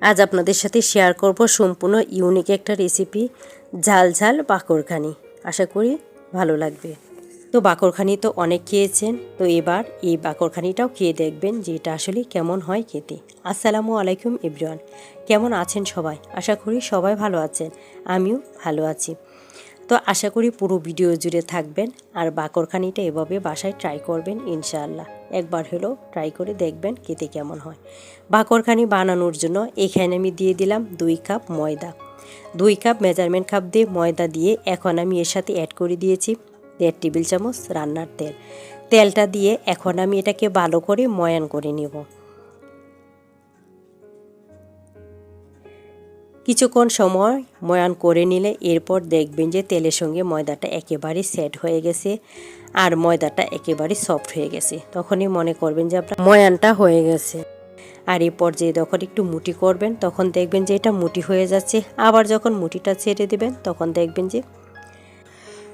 আজ আপনাদের সাথে শেয়ার করব সম্পূর্ণ ইউনিক একটা রেসিপি ঝাল ঝাল বাকরখানি। আশা করি ভালো লাগবে। তো বাকরখানি তো অনেক খেয়েছেন, তো এবার এই বাকরখানিটাও খেয়ে দেখবেন যে এটা আসলে কেমন হয় খেতে। আসসালামু আলাইকুম ইব্রান কেমন আছেন সবাই? আশা করি সবাই ভালো আছেন, আমিও ভালো আছি। তো আশা করি পুরো ভিডিও জুড়ে থাকবেন আর বাকরখানিটা এভাবে বাসায় ট্রাই করবেন ইনশাআল্লাহ। একবার হলেও ট্রাই করে দেখবেন খেতে কেমন হয়। বাকরখানি বানানোর জন্য এখানে আমি দিয়ে দিলাম দুই কাপ ময়দা। দুই কাপ মেজারমেন্ট কাপ দিয়ে ময়দা দিয়ে এখন আমি এর সাথে অ্যাড করে দিয়েছি দেড় টেবিল চামচ রান্নার তেল। তেলটা দিয়ে এখন আমি এটাকে ভালো করে ময়ান করে নেব। কিছুক্ষণ সময় ময়ান করে নিলে এরপর দেখবেন যে তেলের সঙ্গে ময়দাটা একেবারে সেট হয়ে গেছে আর ময়দাটা একেবারে সফট হয়ে গেছে। তখনই মনে করবেন যে আপনার ময়ানটা হয়ে গেছে। আর এই পর্যায়ে যখন একটু মুটি করবেন, তখন দেখবেন যে এটা মুটি হয়ে যাচ্ছে। আবার যখন মুটিটা ছেড়ে দেবেন, তখন দেখবেন যে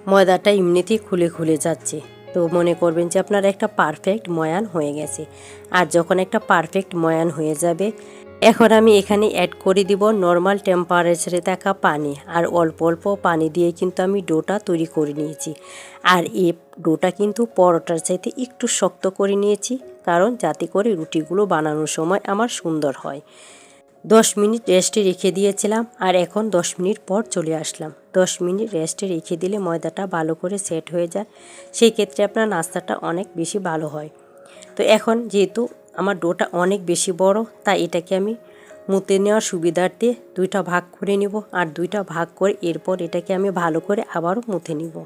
ময়দাটা এমনিতেই খুলে খুলে যাচ্ছে। তো মনে করবেন যে আপনার একটা পারফেক্ট ময়ান হয়ে গেছে। আর যখন একটা পারফেক্ট ময়ান হয়ে যাবে এখন আমি এখানে অ্যাড করে দিব নর্মাল টেম্পারেচারে থাকা পানি। আর অল্প অল্প পানি দিয়ে কিন্তু আমি ডোটা তৈরি করে নিয়েছি। আর এই ডোটা কিন্তু পরোটার চাইতে একটু শক্ত করে নিয়েছি, কারণ যাতে করে রুটিগুলো বানানোর সময় আমার সুন্দর হয়। দশ মিনিট রেস্টে রেখে দিয়েছিলাম, আর এখন দশ মিনিট পর চলে আসলাম। দশ মিনিট রেস্টে রেখে দিলে ময়দাটা ভালো করে সেট হয়ে যায়। সেই ক্ষেত্রে আপনার নাস্তাটা অনেক বেশি ভালো হয়। তো এখন যেহেতু আমার ডোটা অনেক বেশি বড়, তাই এটাকে আমি মুতে নেওয়ার সুবিধার্থে দুইটা ভাগ করে নিব আর দুইটা ভাগ করে এরপর এটাকে আমি ভালো করে আবারও মুতে নিব।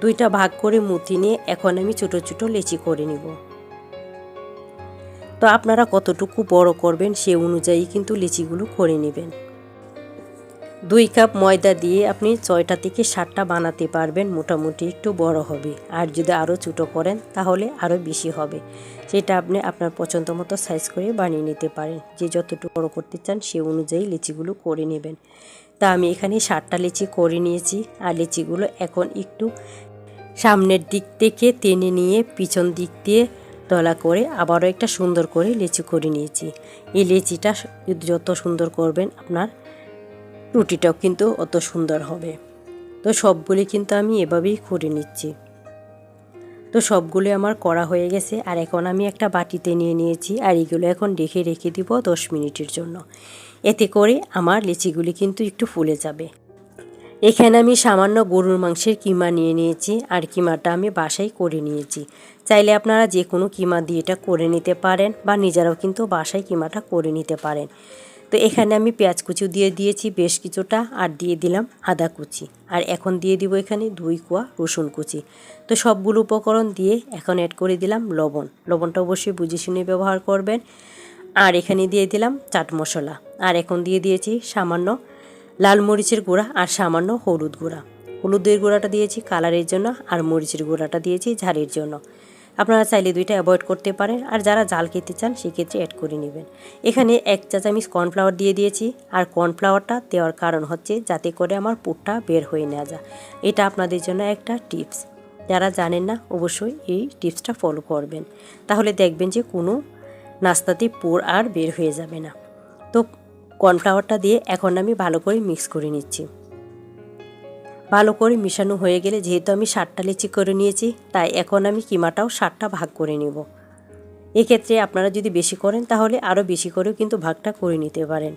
দুইটা ভাগ করে মুতি নিয়ে এখন আমি ছোটো ছোটো লেচি করে নিব। তো আপনারা কতটুকু বড় করবেন সে অনুযায়ী কিন্তু লিচিগুলো করে নেবেন। দুই কাপ ময়দা দিয়ে আপনি ছয়টা থেকে সাতটা বানাতে পারবেন, মোটামুটি একটু বড় হবে। আর যদি আরও ছোটো করেন, তাহলে আরও বেশি হবে। সেটা আপনি আপনার পছন্দ মতো সাইজ করে বানিয়ে নিতে পারেন। যে যতটুকু বড় করতে চান, সে অনুযায়ী লিচিগুলো করে নেবেন। তা আমি এখানে সাতটা লিচি করে নিয়েছি। আর লিচিগুলো এখন একটু সামনের দিক থেকে টেনে নিয়ে পিছন দিক দিয়ে তলা করে আবারও একটা সুন্দর করে লিচি করে নিয়েছি। এই লিচিটা যত সুন্দর করবেন, আপনার রুটিটাও কিন্তু অত সুন্দর হবে। তো সবগুলি কিন্তু আমি এভাবেই করে নিচ্ছি। তো সবগুলো আমার করা হয়ে গেছে আর এখন আমি একটা বাটিতে নিয়ে নিয়েছি আর এগুলো এখন রেখে রেখে দিব দশ মিনিটের জন্য। এতে করে আমার লিচিগুলি কিন্তু একটু ফুলে যাবে। এখানে আমি সামান্য গরুর মাংসের কিমা নিয়ে নিয়েছি আর কিমাটা আমি বাসায় করে নিয়েছি। চাইলে আপনারা যে কোনো কিমা দিয়ে এটা করে নিতে পারেন বা নিজেরাও কিন্তু বাসায় কিমাটা করে নিতে পারেন। তো এখানে আমি পেঁয়াজ কুচি দিয়ে দিয়েছি, বেশ কিছুটা, আর দিয়ে দিলাম আদা কুচি। আর এখন দিয়ে দিব এখানে দুই কোয়া রসুন কুচি। তো সবগুলো উপকরণ দিয়ে এখন অ্যাড করে দিলাম লবণ। লবণটা অবশ্যই বুঝে শুনে ব্যবহার করবেন। আর এখানে দিয়ে দিলাম চাট মশলা। আর এখন দিয়ে দিয়েছি সামান্য লাল মরিচের গুঁড়া আর সামান্য হলুদ গুঁড়া। হলুদের গুঁড়াটা দিয়েছি কালারের জন্য আর মরিচের গুঁড়াটা দিয়েছি ঝালের জন্য। আপনারা চাইলে দুইটা অ্যাভয়েড করতে পারেন, আর যারা জাল খেতে চান সেক্ষেত্রে অ্যাড করে নেবেন। এখানে এক চা চামিচ কর্নফ্লাওয়ার দিয়ে দিয়েছি, আর কর্নফ্লাওয়ারটা দেওয়ার কারণ হচ্ছে যাতে করে আমার পুরটা বের হয়ে নেওয়া যায়। এটা আপনাদের জন্য একটা টিপস যারা জানেন না, অবশ্যই এই টিপসটা ফলো করবেন। তাহলে দেখবেন যে কোনো নাস্তাতে পুর আর বের হয়ে যাবে না। তো কর্নফ্লাওয়ারটা দিয়ে এখন আমি ভালো করে মিক্স করে নিচ্ছি। ভালো করে মিশানো হয়ে গেলে যেহেতু আমি ষাটটা লিচি করে নিয়েছি, তাই এখন আমি কিমাটাও ষাটটা ভাগ করে নেব। এক্ষেত্রে আপনারা যদি বেশি করেন তাহলে আরও বেশি করেও কিন্তু ভাগটা করে নিতে পারেন।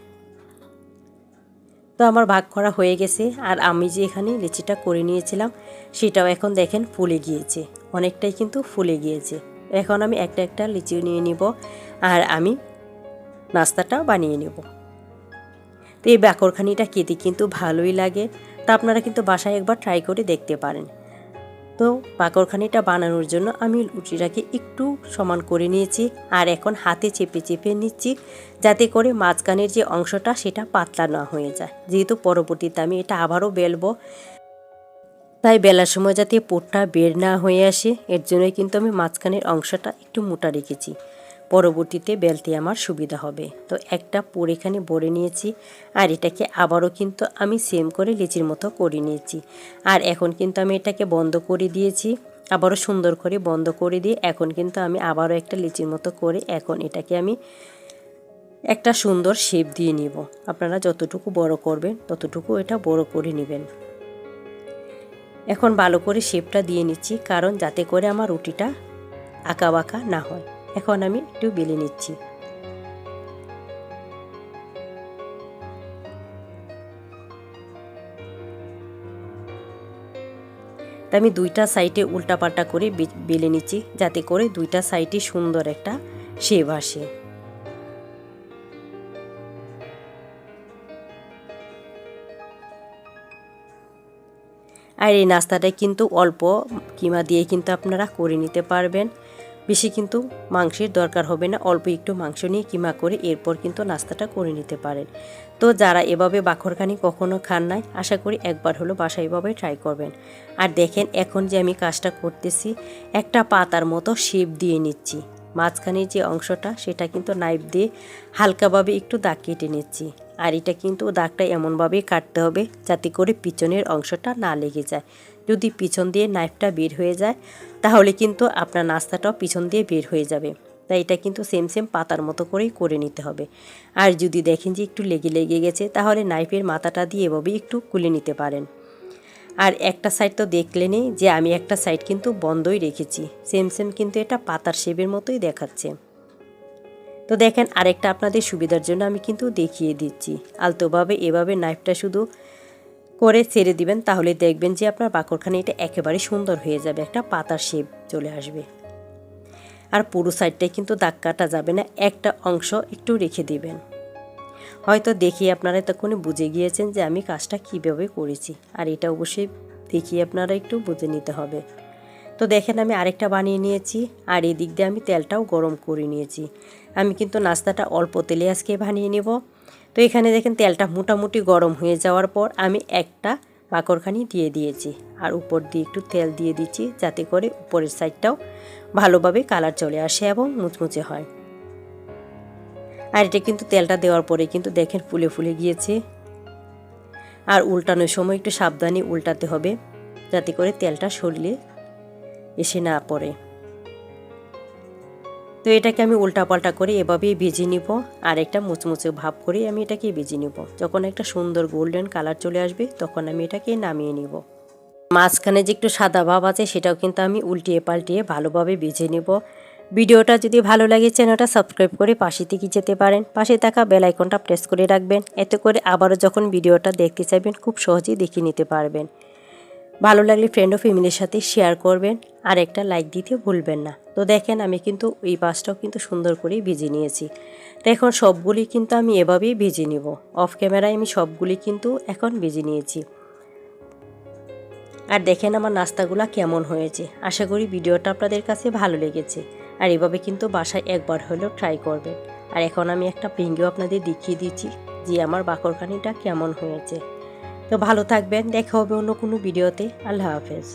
তো আমার ভাগ করা হয়ে গেছে, আর আমি যে এখানে লিচিটা করে নিয়েছিলাম, সেটাও এখন দেখেন ফুলে গিয়েছে, অনেকটাই কিন্তু ফুলে গিয়েছে। এখন আমি একটা একটা লিচি নিয়ে নিব, আর আমি নাস্তাটা বানিয়ে নেব। তো এই ব্যাকরখানিটা খেতে কিন্তু ভালোই লাগে তা আপনারা কিন্তু বাসায় একবার ট্রাই করে দেখতে পারেন। তো পাকড়খানিটা বানানোর জন্য আমি লুচিটাকে একটু সমান করে নিয়েছি আর এখন হাতে চেপে চেপে নিচ্ছি যাতে করে মাঝখানের যে অংশটা সেটা পাতলা না হয়ে যায়। যেহেতু পরবর্তীতে আমি এটা আবারও বেলবো। তাই বেলার সময় যাতে পোটটা বের না হয়ে আসে, এর জন্যই কিন্তু আমি মাঝখানের অংশটা একটু মোটা রেখেছি। পরবর্তীতে বেলতে আমার সুবিধা হবে। তো একটা পুর এখানে ভরে নিয়েছি, আর এটাকে আবারও কিন্তু আমি সেম করে লিচির মতো করে নিয়েছি। আর এখন কিন্তু আমি এটাকে বন্ধ করে দিয়েছি, আবারও সুন্দর করে বন্ধ করে দিয়ে এখন কিন্তু আমি আবারও একটা লিচির মতো করে এখন এটাকে আমি একটা সুন্দর শেপ দিয়ে নিব। আপনারা যতটুকু বড় করবেন, ততটুকু এটা বড় করে নেবেন। এখন ভালো করে শেপটা দিয়ে নিচ্ছি, কারণ যাতে করে আমার রুটিটা আঁকা বাঁকা না হয়। এখন আমি একটু বেলে নিচ্ছি। তা আমি দুইটা সাইডে উল্টাপাল্টা করে বেলে নিচ্ছি, যাতে করে দুইটা সাইডে সুন্দর একটা শেপ আসে। আর এই নাস্তাটা কিন্তু অল্প কিমা দিয়ে কিন্তু আপনারা করে নিতে পারবেন। বেশি কিন্তু মাংসের দরকার হবে না, অল্প একটু মাংস নিয়ে কিমা করে এরপর কিন্তু নাস্তাটা করে নিতে পারেন। তো যারা এভাবে বাখরখানি কখনো খান নাই, আশা করি একবার হলো বাসায় এভাবে ট্রাই করবেন। আর দেখেন, এখন যে আমি কাজটা করতেছি, একটা পাতার মতো শেপ দিয়ে নিচ্ছি। মাঝখানের যে অংশটা, সেটা কিন্তু নাইফ দিয়ে হালকাভাবে একটু দাগ কেটে নিচ্ছি। আর এটা কিন্তু দাগটা এমনভাবেই কাটতে হবে, যাতে করে পিছনের অংশটা না লেগে যায়। যদি পিছন দিয়ে নাইফটা বের হয়ে যায়, তাহলে কিন্তু আপনার নাস্তাটাও পিছন দিয়ে বের হয়ে যাবে। তাই এটা কিন্তু সেম সেম পাতার মতো করেই করে নিতে হবে। আর যদি দেখেন যে একটু লেগে লেগে গেছে, তাহলে নাইফের মাথাটা দিয়ে এভাবেই একটু কুলে নিতে পারেন। আর একটা সাইড তো দেখলেনই যে আমি একটা সাইড কিন্তু বন্ধই রেখেছি। সেম সেম কিন্তু এটা পাতার শেপের মতোই দেখাচ্ছে। তো দেখেন, আরেকটা আপনাদের সুবিধার জন্য আমি কিন্তু দেখিয়ে দিচ্ছি। আলতোভাবে এভাবে নাইফটা শুধু করে ছেড়ে দিবেন, তাহলে দেখবেন যে আপনার বাকরখানে এটা একেবারে সুন্দর হয়ে যাবে, একটা পাতার শেপ চলে আসবে। আর পুরো সাইডটাই কিন্তু দাগ কাটা যাবে না, একটা অংশ একটু রেখে দিবেন। হয়তো দেখি আপনারা তখনই বুঝে গিয়েছেন যে আমি কাজটা কীভাবে করেছি, আর এটা অবশ্যই দেখি আপনারা একটু বুঝে নিতে হবে। তো দেখেন আমি আরেকটা বানিয়ে নিয়েছি, আর এই দিক দিয়ে আমি তেলটাও গরম করে নিয়েছি। আমি কিন্তু নাস্তাটা অল্প তেলে আজকে বানিয়ে নেব। তো এখানে দেখেন তেলটা মোটামুটি গরম হয়ে যাওয়ার পর আমি একটা বাকরখানি দিয়ে দিয়েছি। আর উপর দিয়ে একটু তেল দিয়ে দিচ্ছি যাতে করে উপরের সাইডটাও ভালোভাবে কালার চলে আসে এবং মুচমুচে হয়। আর এটা কিন্তু তেলটা দেওয়ার পরে কিন্তু দেখেন ফুলে ফুলে গিয়েছে। আর উল্টানোর সময় একটু সাবধানে উল্টাতে হবে যাতে করে তেলটা শরীরে এসে না পড়ে। তো এটাকে আমি উল্টাপাল্টা করে এভাবেই ভেজে নিব, আর একটা মুচমুচে ভাব করে আমি এটাকে ভেজে নিব। যখন একটা সুন্দর গোল্ডেন কালার চলে আসবে, তখন আমি এটাকে নামিয়ে নিব। মাঝখানে যে একটু সাদা ভাব আছে, সেটাও কিন্তু আমি উল্টিয়ে পাল্টিয়ে ভালোভাবে ভেজে নিব। ভিডিওটা যদি ভালো লাগে, চ্যানেলটা সাবস্ক্রাইব করে পাশে থেকে যেতে পারেন। পাশে থাকা বেল আইকনটা প্রেস করে রাখবেন। এতে করে আবারও যখন ভিডিওটা দেখতে চাইবেন, খুব সহজেই দেখে নিতে পারবেন। ভালো লাগলে ফ্রেন্ড ও ফ্যামিলির সাথে শেয়ার করবেন, আর একটা লাইক দিতে ভুলবেন না। তো দেখেন, আমি কিন্তু এই পাশটাও কিন্তু সুন্দর করেই ভেজে নিয়েছি। তো এখন সবগুলি কিন্তু আমি এভাবেই ভেজে নিব। অফ ক্যামেরায় আমি সবগুলি কিন্তু এখন ভেজে নিয়েছি। আর দেখেন আমার নাস্তাগুলো কেমন হয়েছে। আশা করি ভিডিওটা আপনাদের কাছে ভালো লেগেছে। আর এভাবে কিন্তু বাসায় একবার হলেও ট্রাই করবেন। আর এখন আমি একটা পিঙ্গিও আপনাদের দেখিয়ে দিচ্ছি যে আমার বাকরখানিটা কেমন হয়েছে। তো ভালো থাকবেন দেখা হবে অন্য কোনো ভিডিওতে। আল্লাহ হাফেজ।